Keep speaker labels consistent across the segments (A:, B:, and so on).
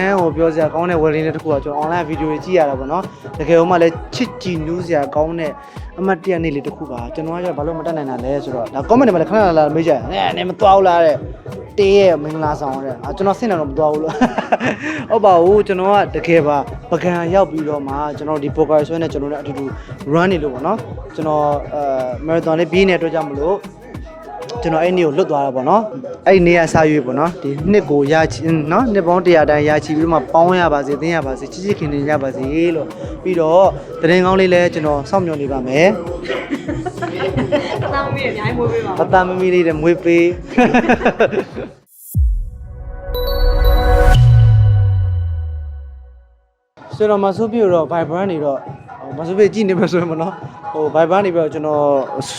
A: န်ဟိုပြောစရာကောင်းတဲ့ wedding လေးတစ်ခုကကျွန်တော် online video တွေကြည့်ရတာပေါ့နော်တကယ်လို့မှလည်းချစ်ကြည်နူးစရာကောင်းတဲ့အမတ်တရနေ့လေးတစ်ခုပါကျွန်တော်ကကျတော့ဘာလို့မတက်နိုင်တာလဲဆိုတော့ဒါ comment တွေမှာလည်းခဏခဏလာမေးကြတယ်အဲနည်းမသွားဘူးလားတဲ့တေးရဲ့မင်္ဂလာဆောင်တဲ့အာကျွန်တော်စိတ်နေတော့မသွားဘူးလို့ဟုတ်ပါဘူးကျွန်တော်ကတကယ်ပါပကံရောက်ပြီးတော့မှကျွန်တော်ဒီ poker ဆွဲနဲ့ကျွန်တော်တို့အတူတူ run နေလို့ပေါ့နော်ကျွန်တော်အဲ marathon လေးပြီးနေတဲ့အတွက်ကြောင့်မလို့ ကျွန်တော်အဲ့နေ့ကိုလွတ်သွားတာပေါ့နော်အဲ့ဒီနေ့ကစရွေးပေါ့နော်ဒီနှစ်ကိုရချင်နော်နှစ်ပေါင်း100တန်းရချီပြီးတော့မှပေါင်းရပါစေသင်ရပါစေချစ်ချစ်ခင်ခင်ရပါစေလို့ပြီးတော့တရင်ကောင်းလေးလည်းကျွန်တော်စောင့်မျှော်နေပါမယ်
B: တောင်းမိရအများကြီးမွေးပေးပါ
A: အတမမီလေးတွေမွေးပေးဆိုတော့မဆူပြတော့ Vibrant နေတော့ မဆူပြကြည့်နေမှာဆိုရင်မနော်ဟို Vibrant နေပြီးတော့ကျွန်တော်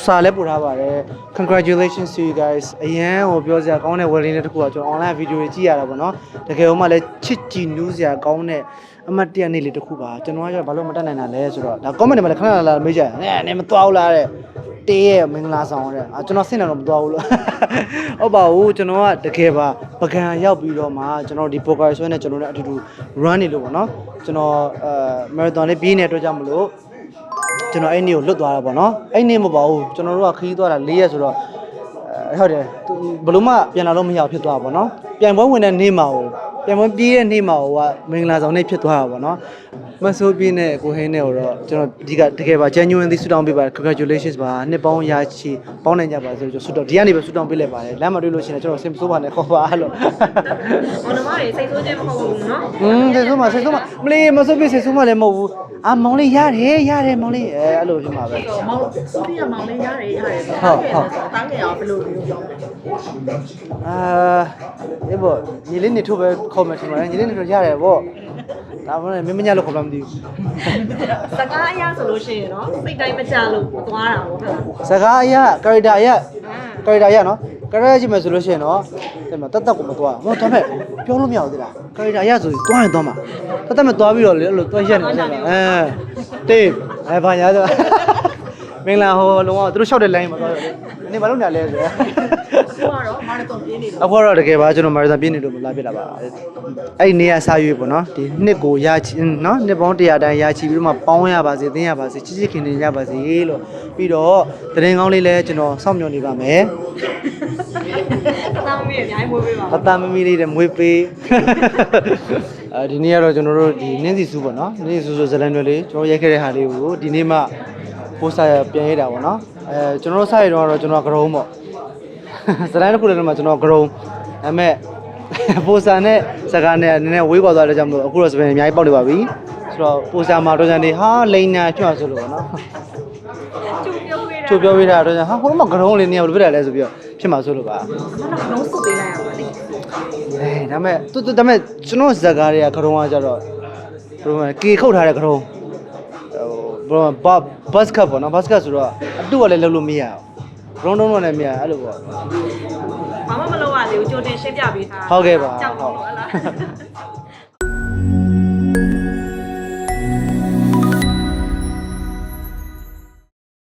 A: စာလဲပို့ထားပါတယ် congratulations to you guys အရန်ဟိုပြောစရာကောင်းတဲ့ wedding လေးတစ်ခုကကျွန်တော် online video တွေကြည့်ရတာပေါ့နော်တကယ်လို့မှလည်းချစ်ကြည်နူးစရာကောင်းတဲ့အမတ်တရနေ့လေးတစ်ခုပါကျွန်တော်ကကျတော့ဘာလို့မတက်နိုင်တာလဲဆိုတော့ဒါ comment တွေမှာလည်းခဏခဏလာမေးကြတယ်အဲနည်းမသွားဘူးလားတဲ့ တေးရဲ့မင်္ဂလာဆောင်တဲ့အာကျွန်တော်စိတ်နေတော့မသွားဘူးလို့ဟုတ်ပါဘူးကျွန်တော်ကတကယ်ပါပကံရောက်ပြီးတော့မှကျွန်တော်ဒီ poker ဆွဲနဲ့ကျွန်တော်တို့အတူတူ run နေလို့ပေါ့နော်ကျွန်တော်အဲ marathon လေးပြီးနေတဲ့အတွက်ကြောင့်မလို့ကျွန်တော်အဲ့နေ့ကိုလွတ်သွားတာပေါ့နော်အဲ့နေ့မပေါ့ဘူးကျွန်တော်တို့ကခရီးသွားတာ၄ရက်ဆိုတော့အဲဟုတ်တယ်သူဘယ်လို့မှပြန်လာလို့မရအောင်ဖြစ်သွားတာပေါ့နော်ပြန်ပွဲဝင်တဲ့နေ့မှာဟို ပြန်ပွဲပြေးတဲ့နေ့မှာဟိုကမင်္ဂလာဆောင်နေ့ဖြစ်သွားတာပေါ့နော်မဆိုးပြင်းနဲ့ကိုဟင်းနဲ့ကိုတော့ကျွန်တော်ဒီကတကယ်ပါ genuine သီးဆူတောင်းပေးပါ congratulations ပါနှစ်ပေါင်းရာချီပေါင်းနိုင်ကြပါစေလို့ကျွန်တော်ဆူတောင်းဒီကနေပဲဆူတောင်းပေးလိုက်ပါတယ်လမ်းမတွေ့လို့ရှိရင်ကျွန်တော်ဆင်ဆိုးပါနဲ့ခေါ်ပါလို့
B: မောင်နှမတွေစိတ်ဆိုးခြင်းမဟုတ်ဘူးနော်
A: อืมဆင်ဆိုးမဆင်ဆိုးမမလေးမဆိုးပြဆင်ဆိုးမလည်းမဟုတ်ဘူးအာမောင်လေးရတယ်ရတယ်မောင်လေးအဲအဲ့လိုဖြစ်မှာပဲ
C: မောင်ဆိုဖီယာမောင်လေးရတယ်ရတယ်
A: ဟုတ်ဟုတ်
C: တားကြရဘယ်လိုမျိုးပြောလဲ
A: အာဒီဘောညီလေးနေထုတ်ပဲခေါ်မယ်ထင်ပါတယ်ညီလေးနေထုတ်ရတယ်ဗောဒါမှလည်းမင်းမညလို့ခေါ်မှမသိဘူး
B: စကားအရဆိုလို့ရှိရင်နော်စိတ်တိုင်းမကြလို့မသွားတာဟုတ်လား
A: စကားအရကာရက်တာအရကာရက်တာအရနော်ကာရက်တာကြည့်မယ်ဆိုလို့ရှိရင်တော့တဲ့မှာတတ်တတ်ကိုမသွားဘူးဟောဒါမဲ့ပြောလို့မရဘူးတိလားကာရက်တာအရဆိုရင်သွားရင်သွားမှာတတ်တတ်မဲ့သွားပြီးတော့လေအဲ့လိုသွားရက်နေတယ်အဲတေးအဲဘာညာဆို မင်္ဂလာဟောလုံးဝသူတို့လျှောက်တဲ့ line မှာသွားတယ်နေဘာလို့ညာလဲဆိုတော့
C: အခုကတော့မာရသွန်ပြေးနေတယ်
A: အခုတော့တကယ်ပါကျွန်တော်မာရသန်ပြည့်နေလို့မလာပြတာပါအဲ့ဒီနေရာစာရွေးပေါ့နော်ဒီနှစ်ကိုရချင်နော်နှစ်ပေါင်း100တန်းရချီပြီးတော့မှပေါင်းရပါစေသင်ရပါစေချစ်ချစ်ခင်ခင်ရပါစေလို့ပြီးတော့တရင်ကောင်းလေးလည်းကျွန်တော်စောင့်မျှော်နေပါမယ်
B: တောင်းမိရအများကြီးမွေးပေးပါ
A: အတမမီလေးတွေမွေးပေးအဲဒီနေ့ကတော့ကျွန်တော်တို့ဒီနင်းစီစုပေါ့နော်နင်းစီစုဆိုဇလန်တွေလေးကျွန်တော်ရိုက်ခဲ့တဲ့ဟာလေးကိုဒီနေ့မှ ပိုစတာပြန်ရိုက်တာပေါ့နော်အဲကျွန်တော်တို့စရတော့ကတော့ကျွန်တော်ကရုံးပေါ့ဇလန်တစ်ခုလည်းတော့မှကျွန်တော်ကရုံးဒါပေမဲ့ပိုစတာနဲ့စကားနဲ့နည်းနည်းဝေးကွာသွားတဲ့ကြောင့်မလို့အခုတော့စပင်အများကြီးပေါက်နေပါပြီဆိုတော့ပိုစတာမှာတော့ဂျန်ဒီဟာလိန်နာချွတ်ဆိုလို့ပေါ့နော်
B: ကျူပြောပေးတာ
A: ချိုးပြောပေးတာတော့ဟာဟိုမှာကရုံးလေးနေရာဘယ်လိုဖြစ်တာလဲဆိုပြီးတော့ဖြစ်မှာဆိုလို့ပါ
B: မနက်လုံးစုပ်ပေးလိုက်ရပါလိမ့်
A: အဲဒါမဲ့တူတူဒါမဲ့ကျွန်တော်ဇာကားတွေကကရုံးကကြတော့ဘယ်လိုလဲကေခုတ်ထားတဲ့ကရုံးဟို ဘယ်လိုဘဘတ်ကတ်ပေါ့နော်ဘတ်ကတ်ဆိုတော့အတူကလည်းလုံးလို့မရဘူးရုံးတုံးတော့လည်းမရအဲ့လိုပေါ့
B: ဘာမှမလုပ်ရသေးဘူးကြိုတင်ရှင်းပြပေးထား
A: ဟုတ်ကဲ့ပါ
B: ကြောက်
A: ဟု
B: တော့
A: တ်
B: ဟုတ်လား